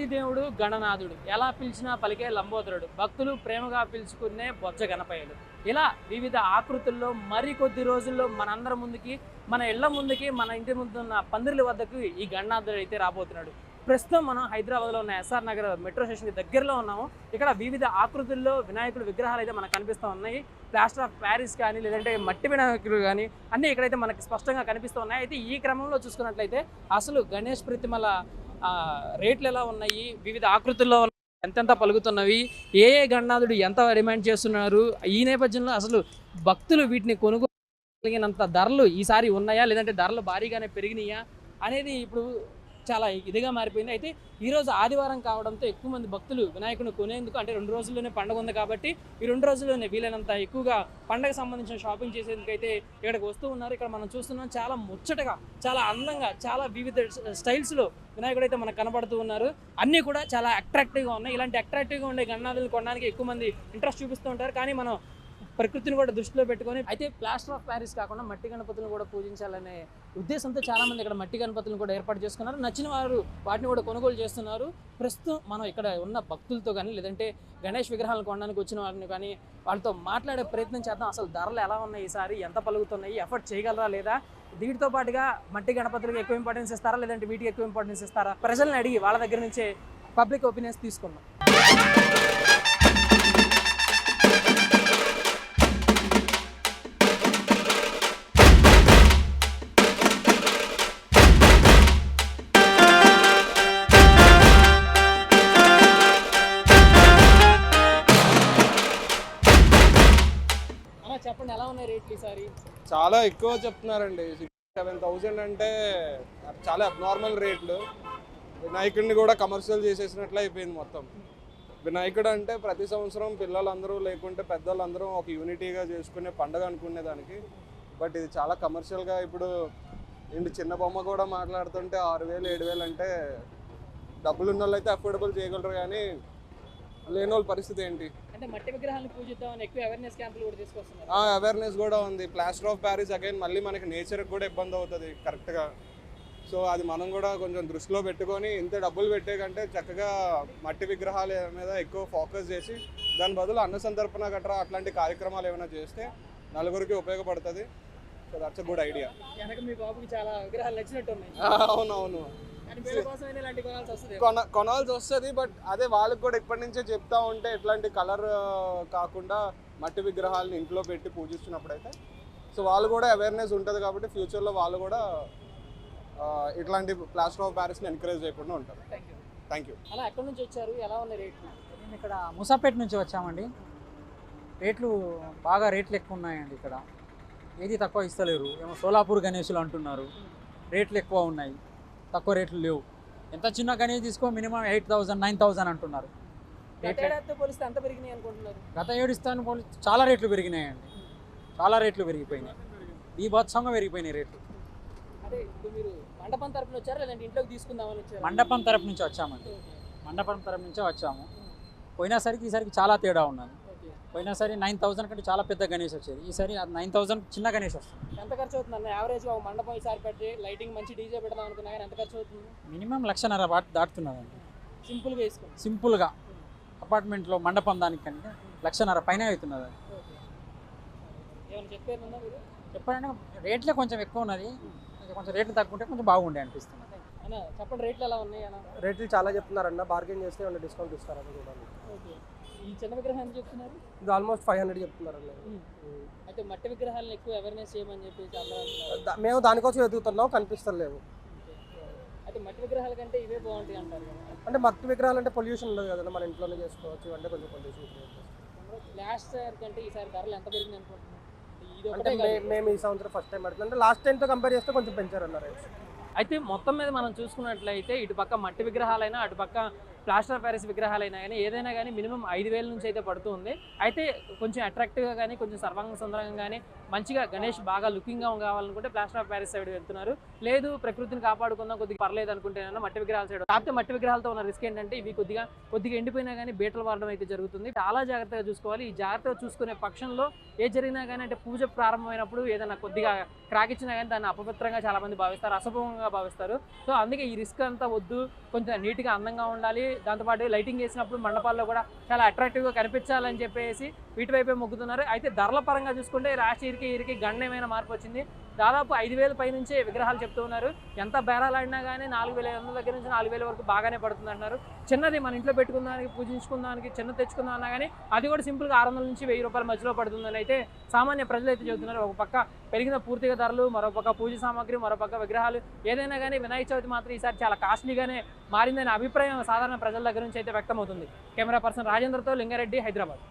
ఆదిదేవుడు గణనాథుడు. ఎలా పిలిచినా పలికే లంబోదరుడు. భక్తులు ప్రేమగా పిలుచుకునే బొజ్జ గణపయ్యలు ఇలా వివిధ ఆకృతుల్లో మరి కొద్ది రోజుల్లో మనందరి ముందుకి మన ఇళ్ళ ముందుకి మన ఇంటి ముందున్న పందిరుల వద్దకు ఈ గణనాథుడు అయితే రాబోతున్నాడు. ప్రస్తుతం మనం హైదరాబాద్లో ఉన్న ఎస్ఆర్ నగర్ మెట్రో స్టేషన్కి దగ్గరలో ఉన్నాము. ఇక్కడ వివిధ ఆకృతుల్లో వినాయకుడు విగ్రహాలు అయితే మనకు కనిపిస్తూ ఉన్నాయి. ప్లాస్టర్ ఆఫ్ ప్యారిస్ కానీ లేదంటే మట్టి వినాయకుడు కానీ అన్నీ ఇక్కడైతే మనకి స్పష్టంగా కనిపిస్తూ ఉన్నాయి. అయితే ఈ క్రమంలో చూసుకున్నట్లయితే అసలు గణేష్ ప్రతిమల రేట్లు ఎలా ఉన్నాయి? వివిధ ఆకృతుల్లో ఎంతెంత పలుకుతున్నవి? ఏ ఏ గణనాథుడు ఎంత డిమాండ్ చేస్తున్నారు? ఈ నేపథ్యంలో అసలు భక్తులు వీటిని కొనుగోలుగినంత ధరలు ఈసారి ఉన్నాయా? లేదంటే ధరలు భారీగానే పెరిగినాయా? అనేది ఇప్పుడు చాలా ఇదిగా మారిపోయింది. అయితే ఈరోజు ఆదివారం కావడంతో ఎక్కువ మంది భక్తులు వినాయకుని కొనేందుకు అంటే రెండు రోజుల్లోనే పండుగ ఉంది కాబట్టి ఈ రెండు రోజుల్లోనే వీలైనంత ఎక్కువగా పండగ సంబంధించిన షాపింగ్ చేసేందుకు అయితే ఇక్కడికి వస్తూ ఉన్నారు. ఇక్కడ మనం చూస్తున్నాం చాలా ముచ్చటగా చాలా అందంగా చాలా వివిధ స్టైల్స్లో వినాయకుడు అయితే మనకు కనబడుతూ ఉన్నారు. అన్నీ కూడా చాలా అట్రాక్టివ్గా ఉన్నాయి. ఇలాంటి అట్రాక్టివ్గా ఉండే గణనాథులు కొనడానికి ఎక్కువ మంది ఇంట్రెస్ట్ చూపిస్తూ ఉంటారు. కానీ మనం ప్రకృతిని కూడా దృష్టిలో పెట్టుకొని అయితే ప్లాస్టర్ ఆఫ్ ప్యారిస్ కాకుండా మట్టి గణపతులను కూడా పూజించాలనే ఉద్దేశంతో చాలామంది ఇక్కడ మట్టి గణపతులను కూడా ఏర్పాటు చేసుకున్నారు. నచ్చిన వారు వాటిని కూడా కొనుగోలు చేస్తున్నారు. ప్రస్తుతం మనం ఇక్కడ ఉన్న భక్తులతో కానీ లేదంటే గణేష్ విగ్రహాలను కొనడానికి వచ్చిన వారిని కానీ వాళ్ళతో మాట్లాడే ప్రయత్నం చేద్దాం. అసలు ధరలు ఎలా ఉన్నాయి ఈసారి? ఎంత పలుకుతున్నాయి? ఎఫర్ట్ చేయగలరా లేదా? వీటితో పాటుగా మట్టి గణపతులకు ఎక్కువ ఇంపార్టెన్స్ ఇస్తారా? లేదంటే వీటికి ఎక్కువ ఇంపార్టెన్స్ ఇస్తారా? ప్రజల్ని అడిగి వాళ్ళ దగ్గర నుంచే పబ్లిక్ ఒపీనియన్స్ తీసుకుందాం. చెప్పండి ఎలా ఉన్నాయి రేట్లు ఈసారి? చాలా ఎక్కువ చెప్తున్నారండి. సిక్స్ సెవెన్ థౌజండ్ అంటే చాలా అబ్నార్మల్ రేట్లు. వినాయకుడిని కూడా కమర్షియల్ చేసేసినట్లు అయిపోయింది మొత్తం. వినాయకుడు అంటే ప్రతి సంవత్సరం పిల్లలందరూ లేకుంటే పెద్దలందరూ ఒక యూనిటీగా చేసుకునే పండగ అనుకునే దానికి బట్ ఇది చాలా కమర్షియల్గా ఇప్పుడు ఏంటి చిన్న బొమ్మ కూడా మాట్లాడుతుంటే ఆరు వేలు ఏడు వేలు అంటే డబ్బులు ఉన్న వాళ్ళు అయితే అఫోర్డబుల్ చేయగలరు కానీ లేని వాళ్ళ పరిస్థితి ఏంటి? అంటే మట్టి విగ్రహాలను పూజిద్దామని ఎక్కువ అవేర్నెస్ క్యాంపులు కూడా తీసుకొస్తున్నారు. అవేర్నెస్ కూడా ఉంది. ప్లాస్టర్ ఆఫ్ ప్యారిస్ అగైన్ మళ్ళీ మనకి నేచర్కి కూడా ఇబ్బంది అవుతుంది కరెక్ట్గా సో అది మనం కూడా కొంచెం దృష్టిలో పెట్టుకొని ఇంత డబ్బులు పెట్టే కంటే చక్కగా మట్టి విగ్రహాల మీద ఎక్కువ ఫోకస్ చేసి దాని బదులు అన్న సంతర్పణ గట్రా అట్లాంటి కార్యక్రమాలు ఏమైనా చేస్తే నలుగురికి ఉపయోగపడుతుంది. సో దట్స్ గుడ్ ఐడియా వెనక మీ బాబుకి చాలా విగ్రహాలు నచ్చినట్టు ఉన్నాయి. అవునవును. కానీ కొనాల్సి వస్తుంది కొన కొనాల్సి వస్తుంది బట్ అదే వాళ్ళకి కూడా ఇప్పటి నుంచే చెప్తా ఉంటే ఎట్లాంటి కలర్ కాకుండా మట్టి విగ్రహాలను ఇంట్లో పెట్టి పూజిస్తున్నప్పుడు అయితే సో వాళ్ళు కూడా అవేర్నెస్ ఉంటుంది కాబట్టి ఫ్యూచర్లో వాళ్ళు కూడా ఇట్లాంటి ప్లాస్టర్ ఆఫ్ ప్యారిస్ని ఎంకరేజ్ చేయకుండా ఉంటారు. థ్యాంక్ యూ థ్యాంక్ యూ అలా ఎక్కడి నుంచి వచ్చారు? ఎలా ఉన్నాయి రేట్లు మేము ఇక్కడ ముసాపేట నుంచి వచ్చామండి. రేట్లు బాగా రేట్లు ఎక్కువ ఉన్నాయండి ఇక్కడ. ఏది తక్కువ ఇస్తలేరు. ఏమో సోలాపూర్ గణేషులు అంటున్నారు. రేట్లు ఎక్కువ ఉన్నాయి. తక్కువ రేట్లు లేవు. ఎంత చిన్న గణేష్ తీసుకో minimum eight thousand nine thousand అంటున్నారు. గత ఏడాదితో పోలిస్తే చాలా రేట్లు పెరిగినాయండి. చాలా రేట్లు పెరిగిపోయినాయి. బీభత్సంగా పెరిగిపోయినాయి రేట్లు. అదే ఇప్పుడు మీరు మండపం తీసుకుందామని వచ్చారు? మండపం తరపు నుంచి వచ్చామండి. మండపం తరపు నుంచే వచ్చాము. పోయినసరికి ఈసారికి చాలా తేడా ఉన్నది. పోయినసారి నైన్ థౌసండ్ కంటే చాలా పెద్ద గణేష్ వచ్చేది. ఈసారి నైన్ థౌసండ్ చిన్న గణేష్ వస్తుంది. ఎంత ఖర్చు అవుతుంది అన్న యావరేజ్ ఒక మండపం ఈసారి పెట్టి లైటింగ్ మంచి డీజే పెడదాం అనుకున్నా కానీ ఎంత ఖర్చు అవుతుంది? మినిమం లక్షన్నర వాటి దాటుతున్నదండి. సింపుల్గా వేసుకోండి. సింపుల్గా అపార్ట్మెంట్లో మండపం దానికంటే లక్షన్నర పైన అవుతున్నది అది. ఏమైనా చెప్పారన్నా మీరు? చెప్పాలంటే రేట్లే కొంచెం ఎక్కువ ఉన్నది. కొంచెం రేట్లు తగ్గుంటే కొంచెం బాగుండే అనిపిస్తుంది. అన్న చెప్పండి రేట్లు ఎలా ఉన్నాయి అన్న? రేట్లు చాలా చెప్తున్నారన్న. బార్గెన్ చేస్తే ఏమైనా డిస్కౌంట్ ఇస్తారని చూడండి ఓకే. ఈ చిన్న విగ్రహం ఎంత చెప్తున్నారు? ఇది ఆల్మోస్ట్ ఫైవ్ హండ్రెడ్ చెప్తున్నారన్న ఉమ్. అయితే మట్టి విగ్రహాలను ఎక్కువ అవేర్నెస్ చేయమని చెప్పేసి మేము దానికోసం వెతుకుతున్నాం కనిపిస్తలేవు. అయితే మట్టి విగ్రహాల కంటే ఇవే బాగుంటాయి అంటారు అంటే మట్టి విగ్రహాలు అంటే పొల్యూషన్ ఉండదు కదా మన ఇంట్లోనే చేసుకోవచ్చు అంటే కొంచెం పొల్యూషన్ లాస్ట్ ఇయర్ కంటే ఈసారి ధరలు ఎంత పెరిగింది అనుకుంటున్నారు? ఇది అంటే. మేము ఈ సంవత్సరం ఫస్ట్ టైం పెడుతున్నాం. అంటే లాస్ట్ టైంతో కంపేర్ చేస్తే కొంచెం పెంచారన్న రేట్స్ అయితే మొత్తం మీద మనం చూసుకున్నట్లయితే ఇటు పక్క మట్టి విగ్రహాలైనా అటు పక్క ప్లాస్టర్ ఆఫ్ ప్యారిస్ విగ్రహాలైనా కానీ ఏదైనా కానీ మినిమం ఐదు వేల నుంచి అయితే పడుతుంది అయితే కొంచెం అట్రాక్టివ్గా కానీ కొంచెం సర్వాంగ సుందరంగా కానీ మంచిగా గణేష్ బాగా లుకింగ్గా కావాలనుకుంటే ప్లాస్టర్ ఆఫ్ ప్యారిస్ సైడ్ వెళ్తున్నారు. లేదు ప్రకృతిని కాపాడుకుందాం కొద్దిగా పర్లేదు అనుకుంటేనైనా మట్టి విగ్రహాల సైడ్ కాకపోతే మట్టి విగ్రహాలతో ఉన్న రిస్క్ ఏంటంటే ఇవి కొద్దిగా కొద్దిగా ఎండిపోయినా కానీ బీటలు వాడడం అయితే జరుగుతుంది. చాలా జాగ్రత్తగా చూసుకోవాలి. ఈ జాగ్రత్తగా చూసుకునే పక్షంలో ఏ జరిగినా కానీ అంటే పూజ ప్రారంభమైనప్పుడు ఏదైనా కొద్దిగా క్రాక్ ఇచ్చినా కానీ దాన్ని అపవిత్రంగా చాలా మంది భావిస్తారు అసభవంగా భావిస్తారు. సో అందుకే ఈ రిస్క్ అంతా వద్దు. కొంచెం నీట్గా అందంగా ఉండాలి. దాంతోపాటు లైటింగ్ వేసినప్పుడు మండపాల్లో కూడా చాలా అట్రాక్టివ్గా కనిపించాలని చెప్పేసి వీటివైపే మొగ్గుతున్నారు అయితే ధరల పరంగా చూసుకుంటే రాష్ట్ర ఇరికి ఇరికి గణనీయమైన మార్పు వచ్చింది. దాదాపు ఐదు వేల పై నుంచే విగ్రహాలు చెప్తూ ఉన్నారు. ఎంత బేరాలాడినా కానీ నాలుగు వేల ఐదు వందల దగ్గర నుంచి నాలుగు వేల వరకు బాగానే పడుతుంది అంటున్నారు. చిన్నది మన ఇంట్లో పెట్టుకుందానికి పూజించుకుందానికి చిన్న తెచ్చుకుందాం అన్నా కానీ అది కూడా సింపుల్గా ఆరు వందల నుంచి వెయ్యి రూపాయల మధ్యలో పడుతుందని అయితే సామాన్య ప్రజలు అయితే చెబుతున్నారు. ఒక పక్క పెరిగిన పూర్తిగా ధరలు మరోపక్క పూజ సామాగ్రి మరో పక్క విగ్రహాలు ఏదైనా కానీ వినాయక చవితి మాత్రం ఈసారి చాలా కాస్ట్లీగానే మారిందనే అభిప్రాయం సాధారణ ప్రజల దగ్గర నుంచి అయితే వ్యక్తమవుతుంది. కెమెరా పర్సన్ రాజేంద్రతో లింగారెడ్డి హైదరాబాద్.